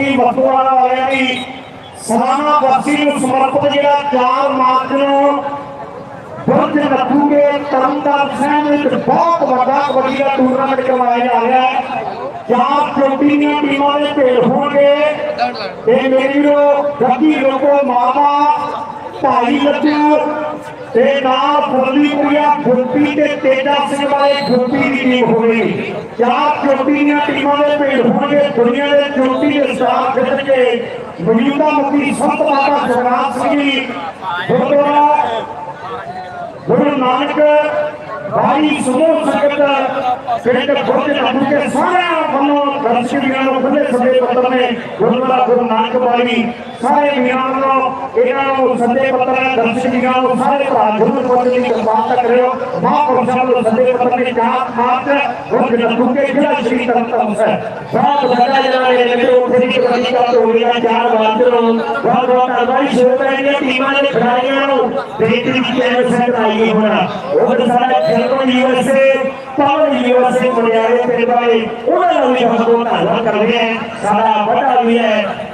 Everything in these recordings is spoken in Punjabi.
ਕਮੇਟੀ ਬਸੂਵਾਲਾ ਵਾਲਿਆਂ ਦੀ ਸਲਾਨਾ ਵਾਸੀ ਨੂੰ ਸਮਰਪਿਤ ਜਿਹੜਾ 4 ਮਾਰਚ ਨੂੰ ਬੁਰਜ ਰੱਖੂਗੇ ਤਰਨਤਾਰਨ ਸਾਹਿਬ ਵਿੱਚ ਬਹੁਤ ਵੱਡਾ ਕਬੱਡੀ ਦਾ ਟੂਰਨਾਮੈਂਟ ਕਰਵਾਇਆ ਜਾ ਰਿਹਾ ਹੈ ਜਹਾਂ ਚੋਟੀਆਂ ਟੀਮਾਂ ਦੇ ਭੇੜ ਹੋਣਗੇ ਤੇ ਮੇਰੀ ਰੋ ਗੱਡੀ ਲੋਕੋ ਮਾਵਾ ਭਾਈ ਲੱਤੂ ਤੇ ਨਾ ਫੁੱਲੀਪੁਰੀਆ ਫੁੱਪੀ ਤੇ ਤੇਜਾ ਸਿੰਘ ਵਾਲੇ ਫੁੱਪੀ ਦੀ ਟੀਮ ਹੋ ਗਈ ਚਾਰ ਚੋਟੀਆਂ ਟੀਮਾਂ ਦੇ ਭੇਡ ਹੋਣਗੇ ਦੁਨੀਆ ਦੇ ਚੋਟੀ ਦੇ ਸਟਾਰ ਜਿੱਤ ਕੇ ਮੌਜੂਦਾ ਮੱਤੀ ਸੰਤ ਬਾਬਾ ਜਗਨਾਥ ਸਿੰਘ ਜੀ ਗੁਰਦੁਆਰਾ ਗੁਰੂ ਨਾਨਕ ਭਾਈ ਸਮੂਹ ਸੰਗਤ ਪਿੰਡ ਗੁਰਦੇ ਨਾਮ ਕੇ ਸਾਰਿਆਂ ਵੱਲੋਂ ਦਰਸ਼ਕ ਨੂੰ ਖੁੱਲੇ ਸੱਦੇ ਪੱਤਰ ਨੇ ਗੁਰਦੁਆਰਾ ਗੁਰੂ ਨਾਨਕ ਬਾਈ ਸਾਰੇ ਵੀਰਾਂ ਨੂੰ ਇਹਨਾਂ ਨੂੰ ਸੱਦੇ ਪੱਤਰ ਦਰਸ਼ਕੀਆਂ ਨੂੰ ਸਾਰੇ ਭਰਾ ਗੁਰੂ ਪਤਨੀ ਦੀ ਕਿਰਪਾ ਤਾਂ ਕਰਿਓ ਮਹਾਂਪੁਰਸ਼ਾਂ ਨੂੰ ਸੱਦੇ ਪੱਤਰ ਦੀ ਚਾਹਤ ਮਾਤ ਰੁਕ ਨਾ ਟੁੱਕੇ ਜਿਹੜਾ ਸ਼੍ਰੀ ਤਰਨ ਤਰਨ ਸਹਿ ਬਹੁਤ ਵੱਡਾ ਜਿਹੜਾ ਨੇ ਮੇਰੇ ਉੱਥੇ ਦੀ ਪ੍ਰਤੀਸ਼ਤਾ ਹੋ ਗਈ ਆ ਚਾਰ ਬਾਦਰ ਬਹੁਤ ਬਹੁਤ ਧੰਨਵਾਦ ਸ਼ੋਰ ਪੈਣ ਦੀਆਂ ਟੀਮਾਂ ਨੇ ਖਿਡਾਰੀਆਂ ਨੂੰ ਦੇਖ ਕੇ ਵੀ ਕਿਹਨੇ ਸਹਿ ਕਰਾਈ ਹੋਣਾ ਉਹ ਤਾਂ ਸਾਡਾ ਖੇਡੋਂ ਯੂਐਸਏ ਪਾਵਰ ਯੂਐਸਏ ਮੁੰਡਿਆਂ ਦੇ ਪਿੰਡ ਵਾਲੇ ਉਹਨਾਂ ਨੂੰ ਵੀ ਹੱਥੋਂ ਧੰਨਵਾਦ ਕਰਦੇ ਆ ਸਾਡਾ ਵੱਡਾ ਵੀ ਹੈ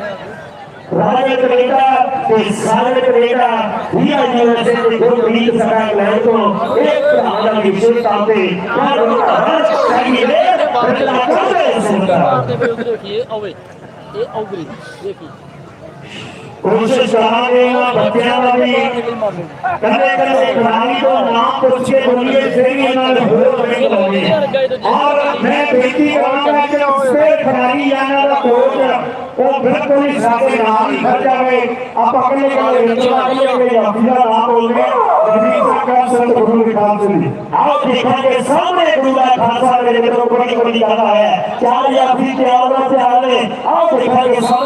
राज्य के नेता के सारे के नेता भी आज ये वजह से कोई दो तीन सरकार लाए तो एक तो आपका विशेष तापे और उनका हर चीज़ देख रहे हैं बदलाव कर रहे हैं सुनकर کوشش کرا رہے ہیں بچیاں کا بھی کدے کدے کھلاڑی کو نام پوچھ کے بولیے پھر بھی انہوں نے ہو نہیں ہوگی اور میں بیٹی کرنا ہے کہ اس سے کھلاڑی جانا کا کوچ وہ بالکل ہی سارے نام ہی کھٹ جائے آپ اپنے کا انتظار کریں یا پھر آپ بول رہے ہیں سرکار سنت گرو کی بات سنی آپ دیکھیں گے سامنے گرو کا خاصا میرے کو کوئی کوئی جانا ہے چار یا پھر کیا سے آ رہے آپ دیکھیں گے سامنے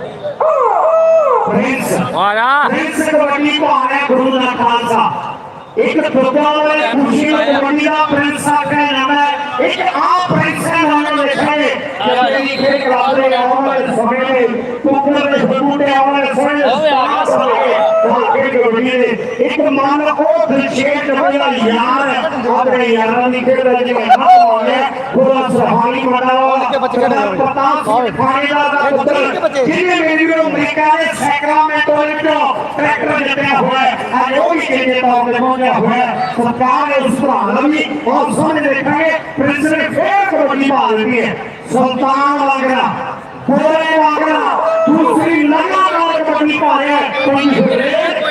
ਵਾਹ ਇਸ ਕਬੱਡੀ ਭਾਰ ਹੈ ਗੁਰੂ ਦਾ ਖਾਲਸਾ ਇੱਕ ਫੁੱਟਬਾਲ ਵਾਲੇ ਖੁਸ਼ੀ ਕਬੱਡੀ ਦਾ ਪ੍ਰਿੰਸ ਆ ਕੇ ਨਾਮ ਇੱਕ ਆ ਪ੍ਰਿੰਸ ਹੈ ਨਾਲ ਲਿਖੇ ਜਿਹੜੇ ਲਿਖੇ ਕਲਾਬ ਦੇ ਆਉਣ ਵਾਲੇ ਸਮੇਂ ਦੇ ਪੁੱਤਰ ਦੇ ਬੂਟੇ ਆਉਣ ਵਾਲੇ ਸਮੇਂ ਦੇ ਕਬੱਡੀ ਇੱਕ ਮਾਨ ਉਹ ਦਿਲਸ਼ੇਰ ਮੇਰਾ ਯਾਰ ਦੀ ਖੇਡ ਵਿੱਚ ਮੈਂ ਆਉਂਦਾ ਖੁਦਾ ਸੁਹਾਨੀ ਮੰਨਾਵਾ ਖੁਦਾ ਪ੍ਰਤਾਪ ਖਾਣੇਦਾਰ ਦਾ ਪੁੱਤਰ ਜਿਹਨੇ ਮੇਰੀ ਅਮਰੀਕਾ ਦੇ ਸੈਕਰਾਮੈਂਟੋ ਵਿੱਚੋਂ ਟਰੈਕਟਰ ਜਿੱਤਿਆ ਹੋਇਆ ਅੱਜ ਉਹ ਵੀ ਕਿਹਦੇ ਤੌਰ ਤੇ ਪਹੁੰਚਿਆ ਹੋਇਆ ਸਰਕਾਰ ਨੇ ਉਸ ਔਰ ਸਾਹਮਣੇ ਦੇਖਾਂਗੇ ਪ੍ਰਿੰਸ ਨੇ ਕਬੱਡੀ ਭਾਲ ਲਈ ਹੈ ਸੁਲਤਾਨ ਵਾਂਗਰਾ ਕੋਲੇ ਵਾਂਗਰਾ ਦੂਸਰੀ ਲਗਾਤਾਰ ਕਬੱਡੀ ਭਾਲ ਹੈ ਕੋਈ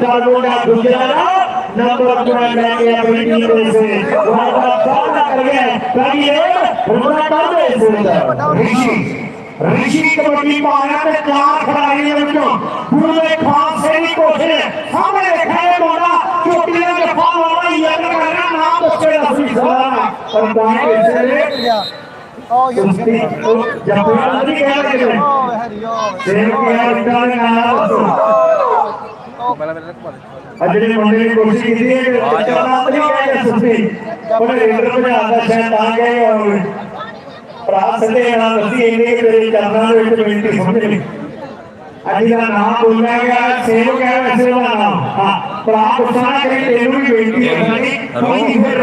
तालुना गुजराना नंबर पुराने लड़के बिल्डिंग में से वहाँ पर पाना कर गए ताकि ये उनका काम है इसे ऋषि ऋषि के बड़ी पाना में क्या खड़ा है ये बच्चों पूरे खास से ही कोशिश हमने खेल मोड़ा चोटियों के पाव वाला ये करना नाम उसके लसी जाना और बाहर इसे ले लिया उसकी उस जब उसकी क्या करें देखिए इंटरनेट आ ਅੱਜ ਜਿਹੜੇ ਮੁੰਡੇ ਨੇ ਕੋਸ਼ਿਸ਼ ਕੀਤੀ ਹੈ ਕਿ ਚਲਾ ਪੰਜਾਬ ਦੇ ਸੁਸਤੀ ਪਰ ਰੇਂਦਰ ਪੰਜਾਬ ਦਾ ਸੈਂਟ ਆ ਗਏ ਔਰ ਭਰਾ ਸੱਦੇ ਨਾਲ ਅਸੀਂ ਇਹਨੇ ਮੇਰੇ ਚਰਨਾਂ ਦੇ ਵਿੱਚ ਬੇਨਤੀ ਸਮਝ ਲਈ ਅੱਜ ਦਾ ਨਾਮ ਬੋਲਣਾ ਗਿਆ ਸੇਵਕ ਹੈ ਵੈਸੇ ਦਾ ਨਾਮ ਹਾਂ ਭਰਾ ਗੁੱਸਾ ਨਾ ਤੈਨੂੰ ਵੀ ਬੇਨਤੀ ਹੈ ਸਾਡੀ ਕੋਈ ਨਹੀਂ ਫਿਰ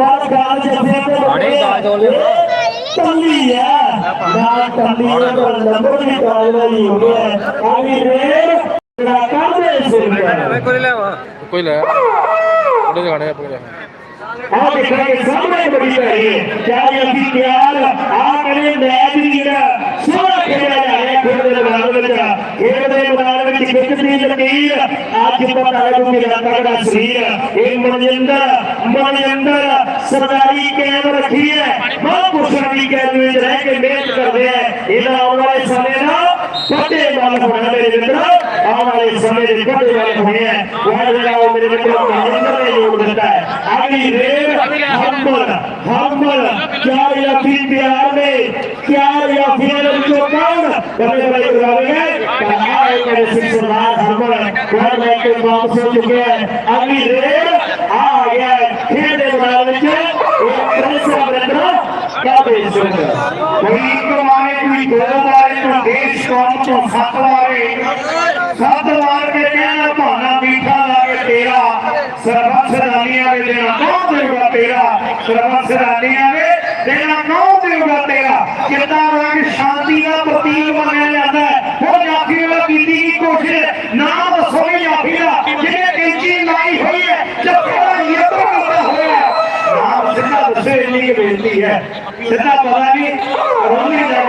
கோயில உடனே கடையா போயிடலாம் ஆதி கடை சாமனை படிக்கிறாரே தியாகி தியால ஆமனே நேதிகிற சூரக்கிராய கோயில வரவங்க ஏகதேவ நாளவதி கெட்டு நீர் ರಾಜ್ಯಪಾಲ ಆಯೋಗಕ್ಕೆ ನಗರ ಶ್ರೀಯ ಏನ್ ಮಾಡೋದು ಎಂದ ಅಂಬಾನಿ ಎಂದ सरदारी के रखी है बहुत कुछ रखी है मेहनत कर दे इधर हमारे समय ना بچے مال ہونا میرے دل میں آنے والے سمے کے بچے مال ہو ہیں وہ جگہ وہ میرے دل میں ہر جگہ یہ ہو ہے اگلی ریل ہمبل ہمبل کیا یا پھر پیار میں کیا یا پھر ان کو کون کبھی کبھی کرا لیں گے کہاں ہے کہ اس کے ہمبل وہ میں جگہ کے مال سے چکے ہیں اگلی ریل آ گیا ہے پھر دیکھنا ہے کہ اس کے بعد بندہ کیا بیچ رہے ہیں کوئی ਸ਼ੌਕ ਤੋਂ ਸੱਤ ਵਾਰੇ ਸੱਤ ਵਾਰ ਕੇ ਕਹਿਣਾ ਭਾਣਾ ਮੀਠਾ ਲਾਗੇ ਤੇਰਾ ਸਰਬੱਤ ਸਦਾਨੀਆਂ ਵੇ ਦੇਣਾ ਨੌ ਦੇਊਗਾ ਤੇਰਾ ਸਰਬੱਤ ਸਦਾਨੀਆਂ ਵੇ ਦੇਣਾ ਨੌ ਦੇਊਗਾ ਤੇਰਾ ਕਿੰਨਾ ਰੰਗ ਸ਼ਾਂਤੀ ਦਾ ਪ੍ਰਤੀਕ ਮੰਨਿਆ ਜਾਂਦਾ ਹੈ ਉਹ ਜਾਫੀ ਵਾਲਾ ਕੀਤੀ ਕੀ ਕੋਸ਼ਿਸ਼ ਨਾ ਦੱਸੋ ਵੀ ਜਾਫੀ ਦਾ ਜਿਹਨੇ ਕੈਂਚੀ ਲਾਈ ਹੋਈ ਹੈ ਜੱਫਾ ਯਤਨ ਕਰਦਾ ਹੋਇਆ ਨਾਮ ਸਿੱਧਾ ਦੱਸੇ ਇੰਨੀ ਬੇਨਤੀ ਹੈ ਸਿੱਧਾ ਪਤਾ ਨਹੀਂ ਰੋਣੀ ਦਾ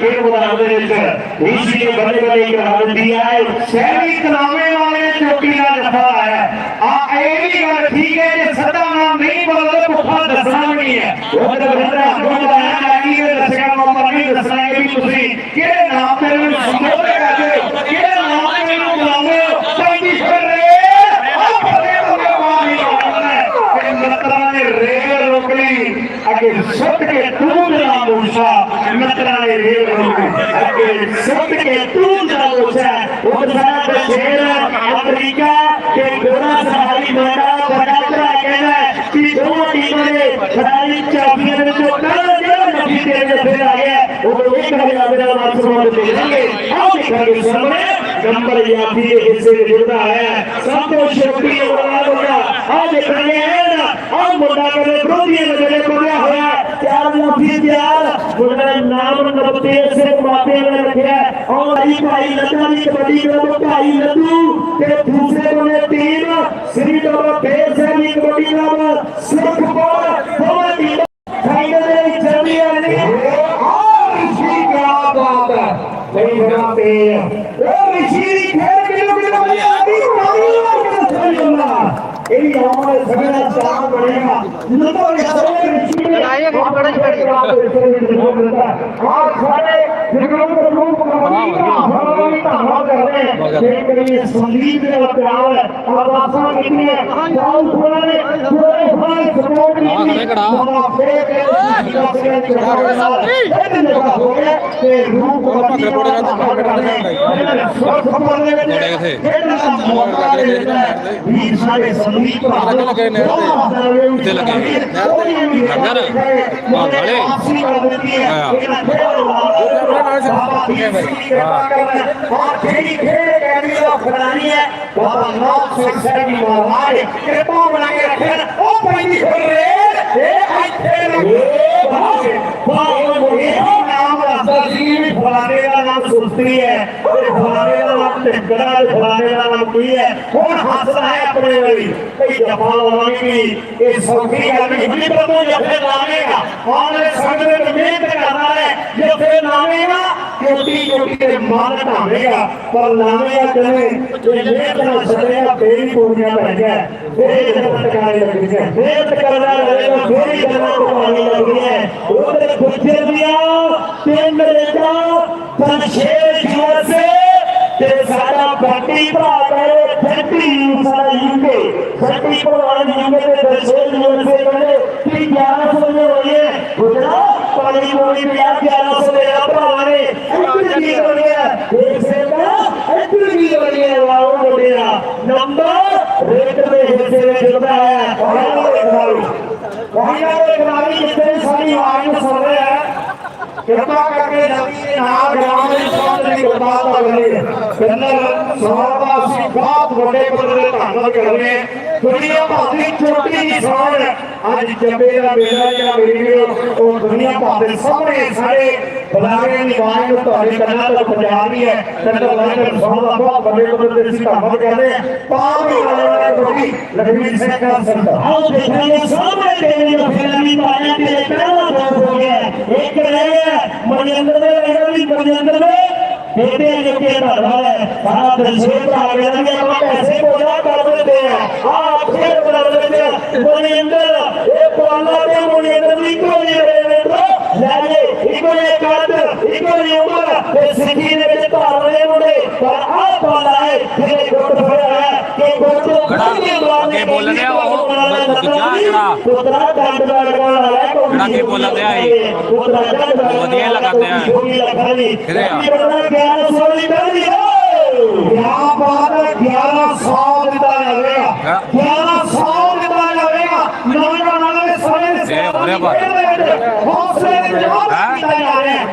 پھر مناظر ایسے اسی نے بڑے بڑے اقرام دیا ہے شہری کلامے والے چوکی نہ جفا آیا آہ اے بھی کہا ٹھیک ہے کہ صدا نام نہیں بلدہ کو خواہ دسنا نہیں ہے وہ تو بہتر ہے ہم نے بتایا کہ آئی ہے دسنا کا مطلب نہیں دسنا ہے بھی کسی کہ نام پر میں سمجھو پہ کہتے ہو کہ نام پر میں کلامے ہو چاہتیش کر رہے آپ پھلے ہوگے وہاں کہ مطلب نے ریگر روکنی اگر سب کے دور نام موسیٰ نکرائے ریل ہم اگر سمت کے تون جاؤ چاہ اپنے ساتھ شہرہ افریقہ کے گھوڑا سہاری مہارا بھڑاترا کہنا ہے کہ دو ٹیموں نے خرائی چاپیر میں جو کرو دیا نبی تیرے پھر آیا ہے اوہ ایک کھڑے آبنا ہمارے سمارے پہ لیں گے آپ ایک کھڑے سمارے نمبر یاپی کے حصے میں جڑتا ہے سب کو شرکی اوڑا ہوگا آج ایک کھڑے ہیں نا آپ مٹا کرے پروپیے میں جلے پڑیا ہویا ਮਾਫੀ ਪਿਆਰ ਉਹਦਾ ਨਾਮ ਨਬਤੇ ਸਿਰ ਮਾਫੀ ਨੇ ਰੱਖਿਆ ਔਰ ਅਜੀ ਭਾਈ ਲੱਤਾਂ ਦੀ ਕਬੱਡੀ ਨੂੰ ਭਾਈ ਲੱਤੂ ਤੇ ਦੂਸਰੇ ਕੋਨੇ ਟੀਮ ਸ੍ਰੀ ਦਵਾ ਬੇਸ ਦੀ ਕਬੱਡੀ ਨਾਮ ਸਿੱਖ ਕੋਲ ਬਹੁਤ ਹੀ ਫਾਈਨਲ ਦੇ ਵਿੱਚ ਚੱਲੀ ਆ ਨਹੀਂ ਔਰ ਜੀ ਕਾ ਬਾਤ ਹੈ ਨਹੀਂ ਨਾ ਤੇ ਔਰ ਰਿਸ਼ੀ ਦੀ ਖੇਡ ਕਿੰਨੀ ਕਿੰਨੀ ਵਧੀਆ ਆ ਗਈ ਮਾਰੀ ਵਾਰ ਕਰ ਚੱਲੀ ਆ ਇਹ ਨਾਮ ਹੈ ਸਭਨਾ ਚਾਹ ਬਣੇਗਾ ਨਤੋਂ ਇਹ ਸਰੋਂ ਰਿਸ਼ੀ ਆਏ ਕਿ ਬੜਾ ਜੜੀ ਆਪ ਸਾਡੇ ਜਗਰੂਪ ਰੂਪ ਮਨੀ ਦਾ ਫਰਮਾਨ ਧੰਨਵਾਦ ਕਰਦੇ ਹਾਂ ਜਿਹੜੀ ਕਰੀ ਸੰਗੀਤ ਦੇ ਵਤਰਾਵ ਹੈ ਅਰਦਾਸਾਂ ਕੀਤੀਆਂ ਜਾਉ ਖੁਰਾ ਨੇ ਪੂਰੇ ਫਾਇ ਸਪੋਰਟ ਕੀਤੀ ਮਾਲਾ ਫੇਕ ਹੈ ਜੀ ਹੋ ਗਿਆ ਤੇ ਰੂਪ ਮਨੀ ਦਾ ਫਰਮਾਨ ਕਰਦੇ ਇਹਨਾਂ ਦੇ ਸੁਰਖ ਮਰਨੇ ਵਿੱਚ ਇਹਨਾਂ ਦਾ ਮੌਕਾ ਦੇਣਾ ਵੀਰ ਸਾਡੇ ਸੰਗੀਤ ਭਰਾ ਲੱਗੇ ਨਹਿਰ ਤੇ ਲੱਗੇ ਨਹਿਰ نام فلارے سوستری ਹੁਣ ਹਾਸਾ ਹੈ ਆਪਣੇ ਵਾਲੀ ਕੋਈ ਜਫਾ ਲਾਉਣੀ ਇਹ ਸੌਖੀ ਗੱਲ ਨਹੀਂ ਹੁੰਦੀ ਪਰ ਤੂੰ ਜਫੇ ਲਾਵੇਂਗਾ ਆਉਣ ਇਹ ਸਮੇਂ ਦੇ ਵਿੱਚ ਮਿਹਨਤ ਕਰਨਾ ਹੈ ਜਫੇ ਲਾਵੇਂਗਾ ਛੋਟੀ ਛੋਟੀ ਦੇ ਮਾਲ ਢਾਵੇਂਗਾ ਪਰ ਲਾਵੇਂਗਾ ਕਿਵੇਂ ਜੇ ਮਿਹਨਤ ਨਾਲ ਸੜਿਆ ਫੇਰ ਹੀ ਪੂਰੀਆਂ ਪੈ ਗਿਆ ਫੇਰ ਲੱਗ ਲੱਗਣਗੇ ਫੇਰ ਕਰਨਾ ਲੱਗੇਗਾ ਫੇਰ ਹੀ ਗੱਲਾਂ ਕਰਵਾਉਣੀ ਲੱਗਣੀਆਂ ਉਹਦੇ ਗੁੱਜਰ ਦੀਆਂ ਤਿੰਨ ਰੇਟਾਂ ਪੰਜ ਛੇ ਜੀਵਨ ਸੇ ਸਾਡਾ ਬੰਦੀ ਭਾਰੇ ਛੱਡੀ ਸਾਈਂਗੇ ਛੱਡੀ ਪਰਵਾਨ ਜਿੰਗੇ ਤੇ ਦਰਸ਼ੇਲ ਯੂਸੇ ਬਣੇ ਕਿ 1100 ਦੇ ਹੋਏ ਗੁਜਰਾ ਪਾਣੀ ਮੋੜੀ ਪਿਆ 1100 ਦੇ ਆ ਭਰਾਵਾਂ ਨੇ ਇੱਥੇ ਕੀ ਬਣਿਆ ਇਹ ਸੇਵਾ ਇੱਥੇ ਕੀ ਬਣਿਆ ਵਾਓ ਮੁੰਡਿਆ ਨੰਬਰ ਰੇਟ ਦੇ ਹਿੱਸੇ ਵਿੱਚ ਹੁੰਦਾ ਹੈ ਵਾਹਿਗੁਰੂ ਵਾਹਿਗੁਰੂ ਕਿਰਪਾ ਕਰਕੇ ਨਬੀ ਦੇ ਨਾਮ ਗ੍ਰਾਮ ਦੇ ਸੰਤ ਦੀ ਗੁਰਬਾਤ ਦਾ ਬਣੇ ਕੰਨਰ ਸਹਾਬਾ ਸੀ ਬਹੁਤ ਵੱਡੇ ਪੱਧਰ ਤੇ ਧੰਨਵਾਦ ਕਰਦੇ ਦੁਨੀਆ ਭਰ ਦੀ ਛੋਟੀ ਦੀ ਸਾਲ ਅੱਜ ਜੰਮੇ ਦਾ ਮੇਲਾ ਜਿਹੜਾ ਵੀਡੀਓ ਉਹ ਦੁਨੀਆ ਭਰ ਦੇ ਸਾਹਮਣੇ ਸਾਰੇ ਬੁਲਾਰੇ ਦੀ ਆਵਾਜ਼ ਨੂੰ ਤੁਹਾਡੇ ਕੰਨਾਂ ਤੱਕ ਪਹੁੰਚਾ ਰਹੀ ਹੈ ਕੰਨਾਂ ਵਾਲੇ ਸੌਣ ਦਾ ਬਹੁਤ ਵੱਡੇ ਵੱਡੇ ਤੁਸੀਂ ਧੰਨਵਾਦ ਕਰਦੇ ਆ ਪਾਪ ਹੀ ਵਾਲੇ ਵਾਲੇ ਲਖਮੀ ਸਿੰਘ ਦਾ ਸੰਤ ਆਓ ਦੇਖਾਂਗੇ ਸਾਹਮਣੇ ਤੇਰੇ ਵੀ ਪਾਇਆ ਤੇ ਪਹਿਲਾ ਦੋਸਤ ਹੋ ਗਿਆ ਇੱਕ ਰਹਿ ਗਿਆ ਮਨਿੰਦਰ ਦੇ ਰਹਿ ਗਿਆ ਵੀ ਮਨਿੰਦਰ ਦੇ निर्णय के प्रभाव आप क्षेत्र आवेदन के हमारे से बोला कर देते हैं आप खेल कर देते हैं मुनिंदर ये पाला के मुनिंदर लिखो ये रेवेंद्र जाने इको ये कार्य ਇੱਕੋ ਦੀ ਉਮਰ ਤੇ ਸਿੱਖੀ ਦੇ ਵਿੱਚ ਧਾਰਨੇ ਹੁੰਦੇ ਪਰ ਆਹ ਪਾਲਾ ਹੈ ਜਿਹਨੇ ਗੁੱਟ ਫੜਿਆ ਹੈ ਕਿ ਗੁੱਟ ਤੋਂ ਖੜਾਂਗੇ ਅੱਗੇ ਬੋਲ ਉਹ ਪੁੱਤਰਾ ਡੰਡ ਦਾ ਲਗਾਉਣ ਵਾਲਾ ਹੈ ਜਿਹੜਾ ਕੀ ਬੋਲਣ ਰਿਹਾ ਪੁੱਤਰਾ ਡੰਡ ਦਾ ਵਧੀਆ ਲਗਾਉਂਦੇ ਆ ਕਿਹਦੇ ਆ 1100 ਦੀ ਬੰਦੀ ਹੈ ਕਿਆ ਬਾਤ ਹੈ 1100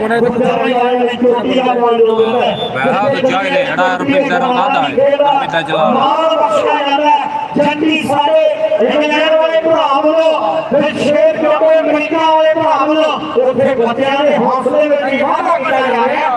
ਉਹਨੇ ਵੈਰਾ ਦੂਜਾ ਇਹਨੇ ਜਿਹੜਾ ਦਾ ਆਂਦਾ ਹੈ ਰੁਪਿੰਦਰ ਜਲਾਲ ਜੰਡੀ ਸਾਡੇ ਇੰਗਲੈਂਡ ਵਾਲੇ ਭਰਾ ਵੱਲੋਂ ਫਿਰ ਸ਼ੇਰ ਕਿਉਂ ਅਮਰੀਕਾ ਵਾਲੇ ਭਰਾ ਵੱਲੋਂ ਉੱਥੇ ਬੱਚਿਆਂ ਦੇ ਹੌਸਲੇ ਵਿੱਚ ਵਾਧਾ ਕੀਤਾ ਜਾ ਰਿਹਾ